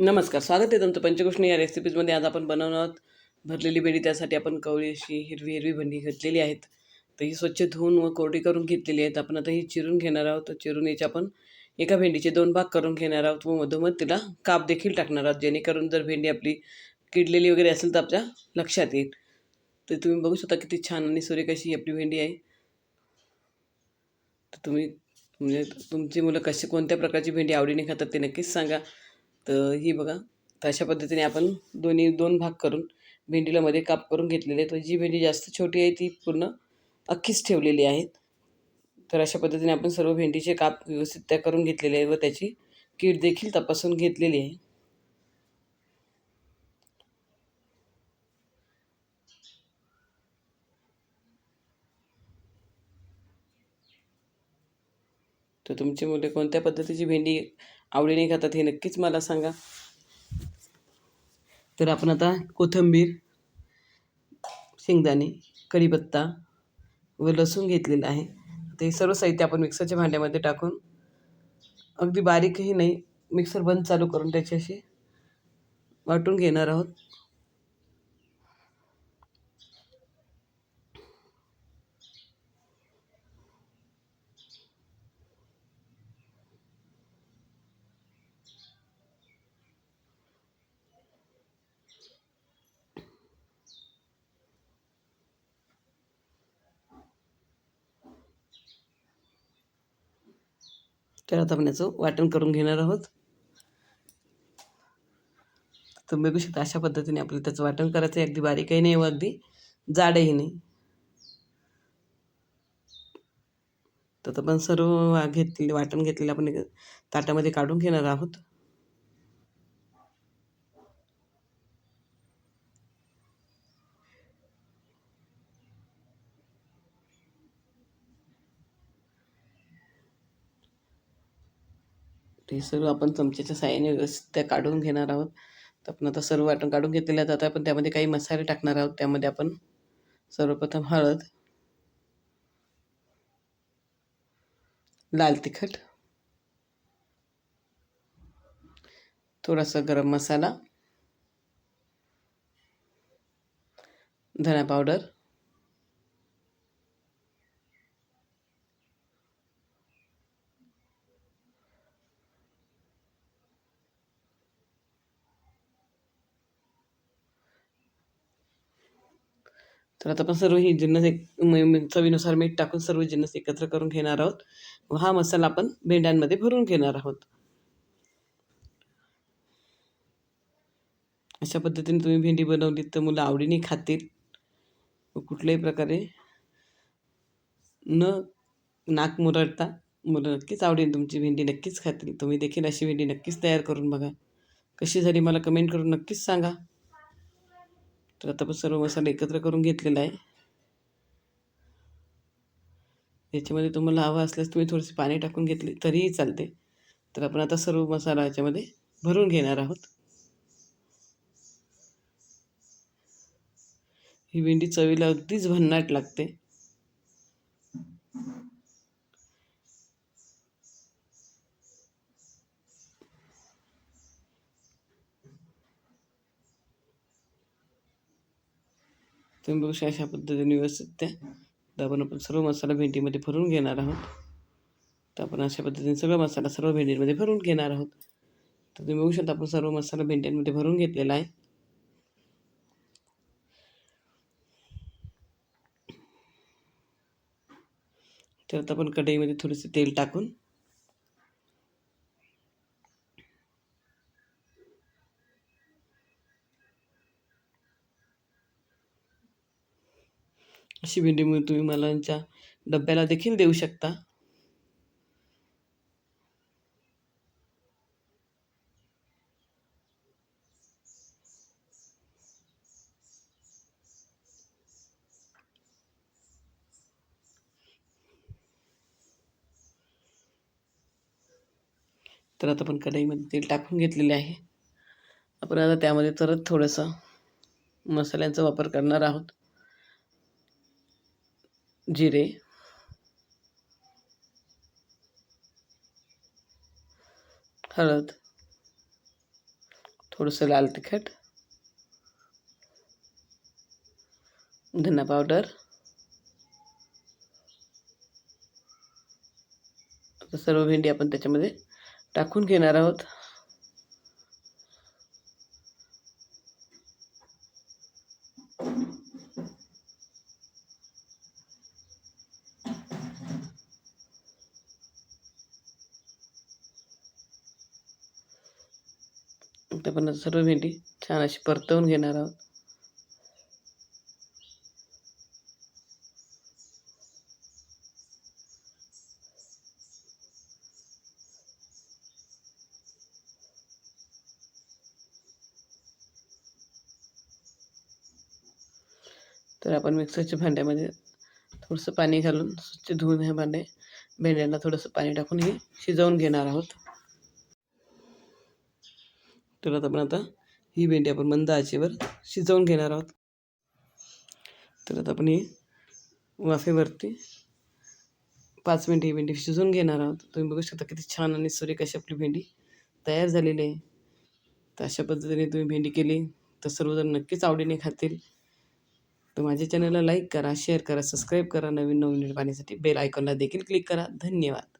नमस्कार स्वागत आहे तुमचं पंचकृष्ण या रेसिपीजमध्ये आज आपण बनवणार आहोत भरलेली भेंडी. त्यासाठी आपण कवळी अशी हिरवी हिरवी भेंडी घेतलेली आहेत. तर ही स्वच्छ धुवून व कोरडी करून घेतलेली आहेत. आपण आता ही चिरून घेणार आहोत. तर चिरून याचे आपण एका भेंडीचे दोन भाग करून घेणार आहोत व मधोमध तिला काप देखील टाकणार आहोत. जेणेकरून जर भेंडी आपली किडलेली वगैरे असेल तर आपल्या लक्षात येईल. तर तुम्ही बघू शकता किती छान आणि सूर्य कशी ही आपली भेंडी आहे. तर तुम्ही म्हणजे तुमची मुलं कशी कोणत्या प्रकारची भेंडी आवडीने खातात ते नक्कीच सांगा. तर ही बघा तर अशा पद्धतीने आपण दोन्ही दोन भाग करून भेंडीला मध्ये काप करून घेतलेले तर व जी भेंडी जास्त छोटी आहे ती पूर्ण अख्खीच ठेवलेली आहे. तर अशा पद्धतीने आपण सर्व भेंडीचे काप व्यवस्थित त्या करून घेतलेले आहे व त्याची कीड देखील तपासून घेतलेली आहे. तर तुमची मुले कोणत्या पद्धतीची भेंडी आवडीने खातात हे नक्कीच मला सांगा. तर आपण आता कोथिंबीर शेंगदाणे कढीपत्ता व लसूण घेतलेलं आहे. ते सर्व साहित्य आपण मिक्सरच्या भांड्यामध्ये टाकून अगदी बारीकही नाही मिक्सर बंद चालू करून त्याच्याशी वाटून घेणार आहोत. तर आता आपण याचं वाटण करून घेणार आहोत. तुम्ही बघू शकता अशा पद्धतीने आपल्याला त्याचं वाटण करायचं आहे. अगदी बारीकही नाही व अगदी. जाडही नाही. तर आपण सर्व वा- घेतलेले वाटण घेतलेले आपण ताटामध्ये काढून घेणार आहोत. ते सर्व आपण चमच्याच्या साहाय्याने व्यवस्थित त्या काढून घेणार आहोत. तर आपण आता सर्व वाटण काढून घेतलेल्या जातात आपण त्यामध्ये काही मसाले टाकणार आहोत. त्यामध्ये आपण सर्वप्रथम हळद लाल तिखट थोडासा गरम मसाला धना पावडर तर आता आपण सर्व ही जिन्नस एक चवीनुसार मीठ टाकून सर्व जिन्नस एकत्र करून घेणार आहोत. व हा मसाला आपण भेंड्यांमध्ये भरून घेणार आहोत. अशा पद्धतीने तुम्ही भेंडी बनवली तर मुलं आवडीने खातील. व कुठल्याही प्रकारे न नाक मुरडता मुलं नक्कीच आवडेल तुमची भेंडी नक्कीच खातील. तुम्ही देखील अशी भेंडी नक्कीच तयार करून बघा. कशी झाली मला कमेंट करून नक्कीच सांगा. तर आता आपण सर्व मसाले एकत्र करून घेतलेला आहे. याच्यामध्ये तुम्हाला हवा असल्यास तुम्ही थोडेसे पाणी टाकून घेतले तरीही चालते. तर आपण आता सर्व मसाला याच्यामध्ये भरून घेणार आहोत. ही भेंडी चवीला अगदीच भन्नाट लागते. तुम्ही बघू शकता अशा पद्धतीने व्यवस्थित त्या तर आपण आपण सर्व मसाला भेंडीमध्ये भरून घेणार आहोत. तर आपण अशा पद्धतीने सगळा मसाला सर्व भेंडीमध्ये भरून घेणार आहोत. तर तुम्ही बघू शकता आपण सर्व मसाला भेंड्यांमध्ये भरून घेतलेला आहे. तर आता आपण कढईमध्ये थोडेसे तेल टाकून अशी भेंडी म्हणून तुम्ही मुलांच्या डब्याला देखील देऊ शकता. तर आता आपण कढईमध्ये तेल टाकून घेतलेले आहे. आपण आता त्यामध्ये परत थोडंसं मसाल्यांचा वापर करणार आहोत. जिरे हळद. थोडंसं लाल तिखट. धना पावडर. आता सर्व भेंडी आपण त्याच्यामध्ये टाकून घेणार आहोत. आता सर्व भेंडी छान अशी परतवून घेणार आहोत. तर आपण मिक्सरच्या भांड्यामध्ये थोडंसं पाणी घालून स्वच्छ धुवून हे भांडे भेंड्यांना थोडंसं पाणी टाकून हे शिजवून घेणार आहोत. तर आता आपण आता ही भेंडी आपण मंद आचेवर शिजवून घेणार आहोत. तर आता आपण ही वाफेवरती पाच मिनटं ही भेंडी शिजवून घेणार आहोत. तुम्ही बघू शकता किती छान आणि सुरेख अशी आपली भेंडी तयार झालेली आहे. तर अशा पद्धतीने तुम्ही भेंडी केली तर सर्वजण नक्कीच आवडीने खातील. तर माझ्या चॅनलला लाईक करा शेअर करा सबस्क्राईब करा. नवीन नवीन पाहण्यासाठी बेल आयकॉनला देखील क्लिक करा. धन्यवाद.